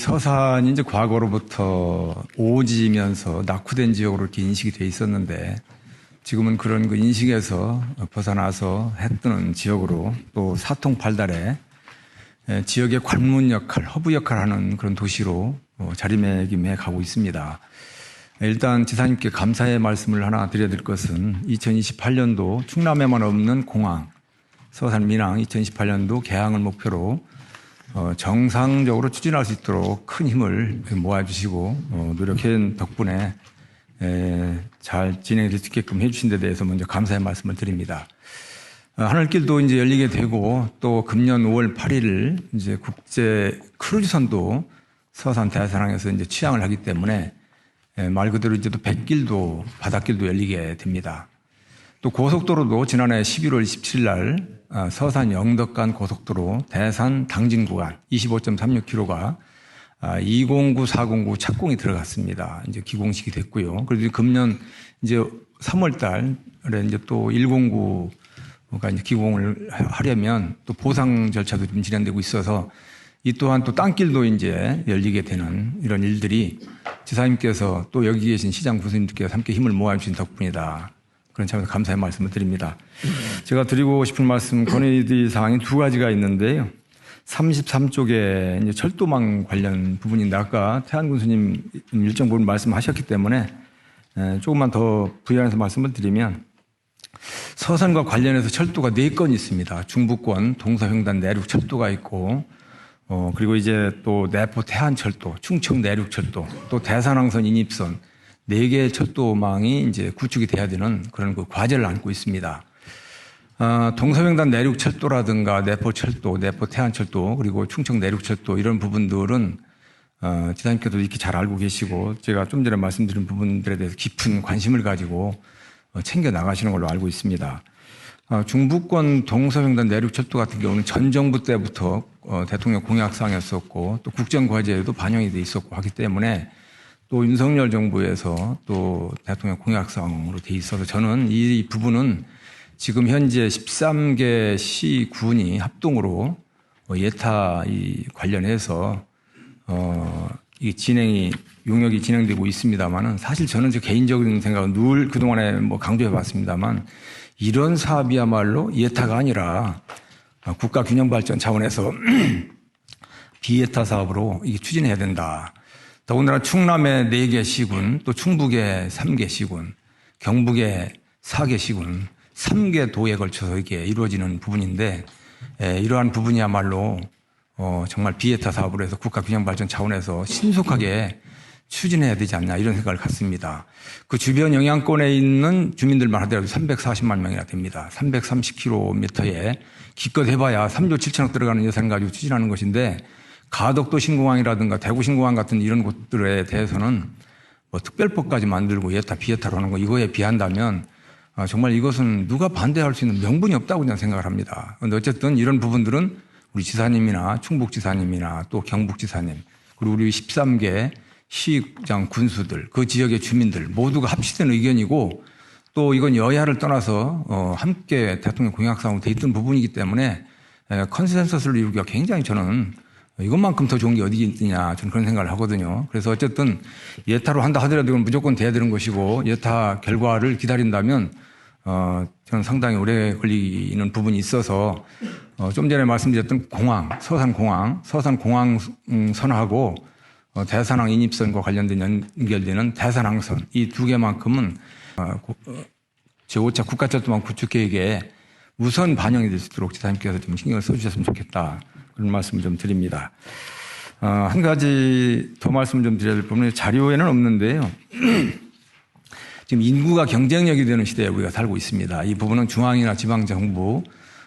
서산이 이제 과거로부터 오지면서 낙후된 지역으로 이렇게 인식이 돼 있었는데 지금은 그런 그 인식에서 벗어나서 해뜨는 지역으로 또 사통팔달에 에, 지역의 관문 역할, 허브 역할을 하는 그런 도시로 어, 자리매김해 가고 있습니다. 일단 지사님께 감사의 말씀을 하나 드려야 될 것은 2028년도 충남에만 없는 공항, 서산 민항 2028년도 개항을 목표로 어, 정상적으로 추진할 수 있도록 큰 힘을 모아주시고 어, 노력한 덕분에 에, 잘 진행될 수 있게끔 해주신 데 대해서 먼저 감사의 말씀을 드립니다. 어, 하늘길도 이제 열리게 되고 또 금년 5월 8일 이제 국제 크루즈선도 서산 대사항에서 이제 취항을 하기 때문에 에, 말 그대로 이제 또 백길도 바닷길도 열리게 됩니다. 또 고속도로도 지난해 11월 27일 날 아, 서산 영덕간 고속도로 대산 당진 구간 25.36km가 209, 409 착공이 들어갔습니다. 이제 기공식이 됐고요. 그리고 금년 이제 3월 달에 이제 또 109가 이제 기공을 하려면 또 보상 절차도 좀 진행되고 있어서 이 또한 또 땅길도 이제 열리게 되는 이런 일들이 지사님께서 또 여기 계신 시장 구수님들께서 함께 힘을 모아주신 덕분이다. 그런 점에서 감사의 말씀을 드립니다. 제가 드리고 싶은 말씀 건의드릴 사항이 두 가지가 있는데요. 33쪽에 이제 철도망 관련 부분인데 아까 태안 군수님 일정 부분 말씀하셨기 때문에 에, 조금만 더 부연해서 말씀을 드리면 서산과 관련해서 철도가 네 건 있습니다. 중부권 동서횡단 내륙 철도가 있고 어, 그리고 이제 또 내포 태안철도, 충청 내륙철도, 또 대산항선 인입선 네 개의 철도망이 이제 구축이 돼야 되는 그런 그 과제를 안고 있습니다. 어, 동서횡단 내륙철도라든가 내포철도, 내포 태안철도, 그리고 충청 내륙철도 이런 부분들은 어, 지사님께도 이렇게 잘 알고 계시고 제가 좀 전에 말씀드린 부분들에 대해서 깊은 관심을 가지고 어, 챙겨 나가시는 걸로 알고 있습니다. 어, 중부권 동서횡단 내륙철도 같은 경우는 전 정부 때부터 어, 대통령 공약상이었었고 또 국정과제에도 반영이 돼 있었고 하기 때문에 또 윤석열 정부에서 또 대통령 공약상으로 돼 있어서 저는 이 부분은 지금 현재 13개 시 군이 합동으로 어, 예타 이 관련해서 어, 이 진행이 용역이 진행되고 있습니다만은 사실 저는 제 개인적인 생각은 늘 그동안에 뭐 강조해 왔습니다만 이런 사업이야말로 예타가 아니라 국가 균형 발전 차원에서 비예타 사업으로 이게 추진해야 된다. 더군다나 충남의 4개 시군, 또 충북의 3개 시군, 경북의 4개 시군, 3개 도에 걸쳐서 이게 이루어지는 부분인데 에, 이러한 부분이야말로 어, 정말 비에타 사업으로 해서 국가 균형 발전 차원에서 신속하게 추진해야 되지 않나 이런 생각을 갖습니다. 그 주변 영향권에 있는 주민들만 하더라도 340만 명이나 됩니다. 330km에 기껏 해봐야 3조 7천억 들어가는 예산 가지고 추진하는 것인데 가덕도 신공항이라든가 대구 신공항 같은 이런 곳들에 대해서는 뭐 특별법까지 만들고 예타 비예타로 하는 거 이거에 비한다면 아, 정말 이것은 누가 반대할 수 있는 명분이 없다고 저는 생각을 합니다. 그런데 어쨌든 이런 부분들은 우리 지사님이나 충북 지사님이나 또 경북 지사님 그리고 우리 13개 시장 군수들 그 지역의 주민들 모두가 합치된 의견이고 또 이건 여야를 떠나서 어, 함께 대통령 공약상으로 돼 있던 부분이기 때문에 에, 컨센서스를 이루기가 굉장히 저는 이것만큼 더 좋은 게 어디 있느냐 저는 그런 생각을 하거든요. 그래서 어쨌든 예타로 한다 하더라도 이건 무조건 돼야 되는 것이고 예타 결과를 기다린다면 어, 저는 상당히 오래 걸리는 부분이 있어서 어, 좀 전에 말씀드렸던 공항, 서산 공항, 서산 공항 음, 선하고 어, 대산항 인입선과 관련된 연결되는 대산항선 이 두 개만큼은 어, 어, 제5차 국가철도망 구축 계획에 우선 반영이 될 수 있도록 지사님께서 좀 신경을 써주셨으면 좋겠다. 말씀을 좀 드립니다. 어, 한 가지 더 말씀 좀 드려야 될 부분은 자료에는 없는데요. 지금 인구가 경쟁력이 되는 시대에 우리가 살고 있습니다. 이 부분은 중앙이나 지방 정부,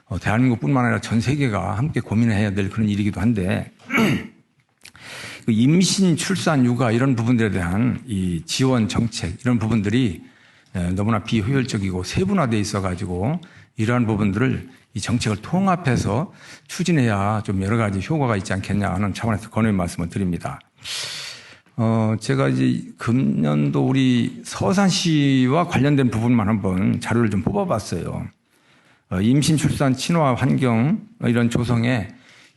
어, 대한민국뿐만 아니라 전 세계가 함께 고민해야 될 그런 일이기도 한데 그 임신, 출산, 육아 이런 부분들에 대한 이 지원 정책 이런 부분들이 너무나 비효율적이고 세분화돼 있어 가지고 이러한 부분들을 이 정책을 통합해서 추진해야 좀 여러 가지 효과가 있지 않겠냐 하는 차원에서 권의 말씀을 드립니다. 어, 제가 이제 금년도 우리 서산시와 관련된 부분만 한번 자료를 좀 뽑아봤어요. 어, 임신, 출산, 친화, 환경 이런 조성에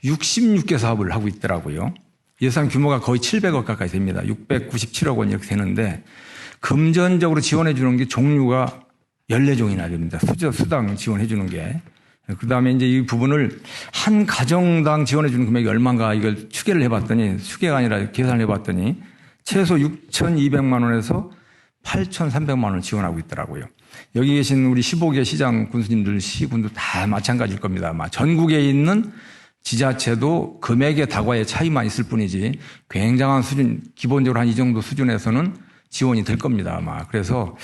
66개 사업을 하고 있더라고요. 예산 규모가 거의 700억 가까이 됩니다. 697억 원 이렇게 되는데 금전적으로 지원해 주는 게 종류가 14종이나 됩니다. 수저, 수당 지원해 주는 게. 그 다음에 이제 이 부분을 한 가정당 지원해 주는 금액이 얼마인가 이걸 추계를 해 봤더니 추계가 아니라 계산을 해 봤더니 최소 6,200만 원에서 8,300만 원을 지원하고 있더라고요. 여기 계신 우리 15개 시장 군수님들 시군도 다 마찬가지일 겁니다. 아마 전국에 있는 지자체도 금액의 다과의 차이만 있을 뿐이지 굉장한 수준, 기본적으로 한 이 정도 수준에서는 지원이 될 겁니다. 아마. 그래서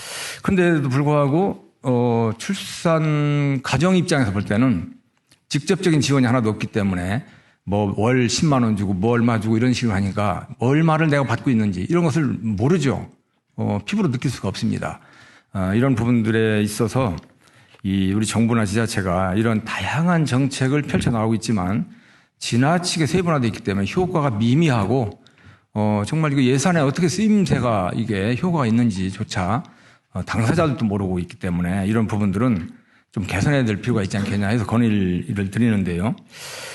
근데도 불구하고 어, 출산 가정 입장에서 볼 때는 직접적인 지원이 하나도 없기 때문에 뭐 월 10만 원 주고 뭐 얼마 주고 이런 식으로 하니까 얼마를 내가 받고 있는지 이런 것을 모르죠. 어, 피부로 느낄 수가 없습니다. 아, 이런 부분들에 있어서 이 우리 정부나 지자체가 이런 다양한 정책을 펼쳐 나가고 있지만 지나치게 세분화되어 있기 때문에 효과가 미미하고 어, 정말 이거 예산에 어떻게 쓰임새가 이게 효과가 있는지조차 어, 당사자들도 모르고 있기 때문에 이런 부분들은 좀 개선해야 될 필요가 있지 않겠냐 해서 건의를 드리는데요.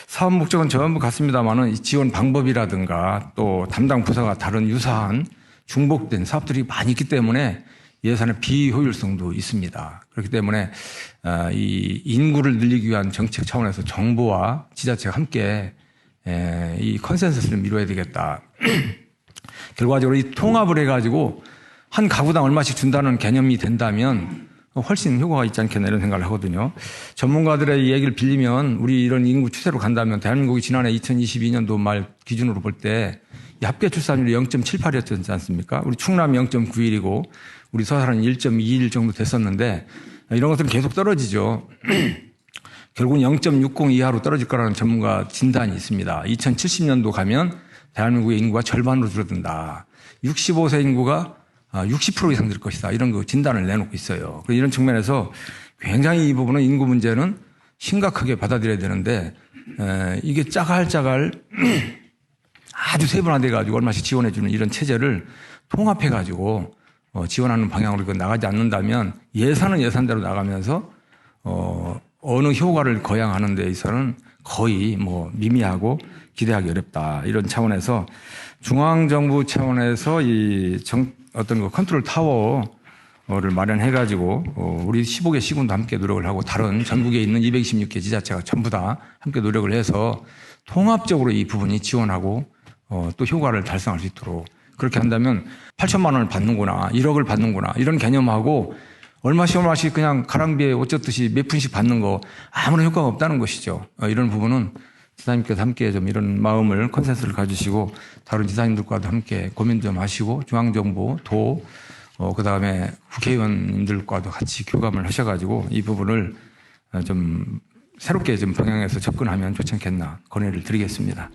사업 목적은 전부 같습니다만은 이 지원 방법이라든가 또 담당 부서가 다른 유사한 중복된 사업들이 많이 있기 때문에 예산의 비효율성도 있습니다. 그렇기 때문에 어, 이 인구를 늘리기 위한 정책 차원에서 정부와 지자체가 함께 에, 이 컨센서스를 미뤄야 되겠다. 결과적으로 이 통합을 해가지고 한 가구당 얼마씩 준다는 개념이 된다면 훨씬 효과가 있지 않겠나 이런 생각을 하거든요. 전문가들의 얘기를 빌리면 우리 이런 인구 추세로 간다면 대한민국이 지난해 2022년도 말 기준으로 볼 때 합계 출산율이 0.78이었지 않습니까? 우리 충남이 0.91이고 우리 서산은 1.21 정도 됐었는데 이런 것들은 계속 떨어지죠. 결국은 0.60 이하로 떨어질 거라는 전문가 진단이 있습니다. 2070년도 가면 대한민국의 인구가 절반으로 줄어든다. 65세 인구가 60% 이상 될 것이다. 이런 그 진단을 내놓고 있어요. 이런 측면에서 굉장히 이 부분은 인구 문제는 심각하게 받아들여야 되는데 에, 이게 짜갈짜갈 아주 세분화돼 가지고 얼마씩 지원해 주는 이런 체제를 통합해 가지고 어, 지원하는 방향으로 그 나가지 않는다면 예산은 예산대로 나가면서 어, 어느 효과를 거양하는 데 있어서는 거의 뭐 미미하고 기대하기 어렵다. 이런 차원에서 중앙정부 차원에서 이 정, 어떤 그 컨트롤 타워를 마련해가지고 어, 우리 15개 시군도 함께 노력을 하고 다른 전국에 있는 226개 지자체가 전부 다 함께 노력을 해서 통합적으로 이 부분이 지원하고 어, 또 효과를 달성할 수 있도록 그렇게 한다면 8천만 원을 받는구나, 1억을 받는구나 이런 개념하고 얼마씩 얼마씩 그냥 가랑비에 옷 젖듯이 몇 푼씩 받는 거 아무런 효과가 없다는 것이죠. 어, 이런 부분은 지사님께서 함께 좀 이런 마음을 컨센서스를 가지시고 다른 지사님들과도 함께 고민 좀 하시고 중앙정부, 도, 어, 그 다음에 국회의원님들과도 같이 교감을 하셔가지고 이 부분을 어, 좀 새롭게 좀 방향에서 접근하면 좋지 않겠나 건의를 드리겠습니다.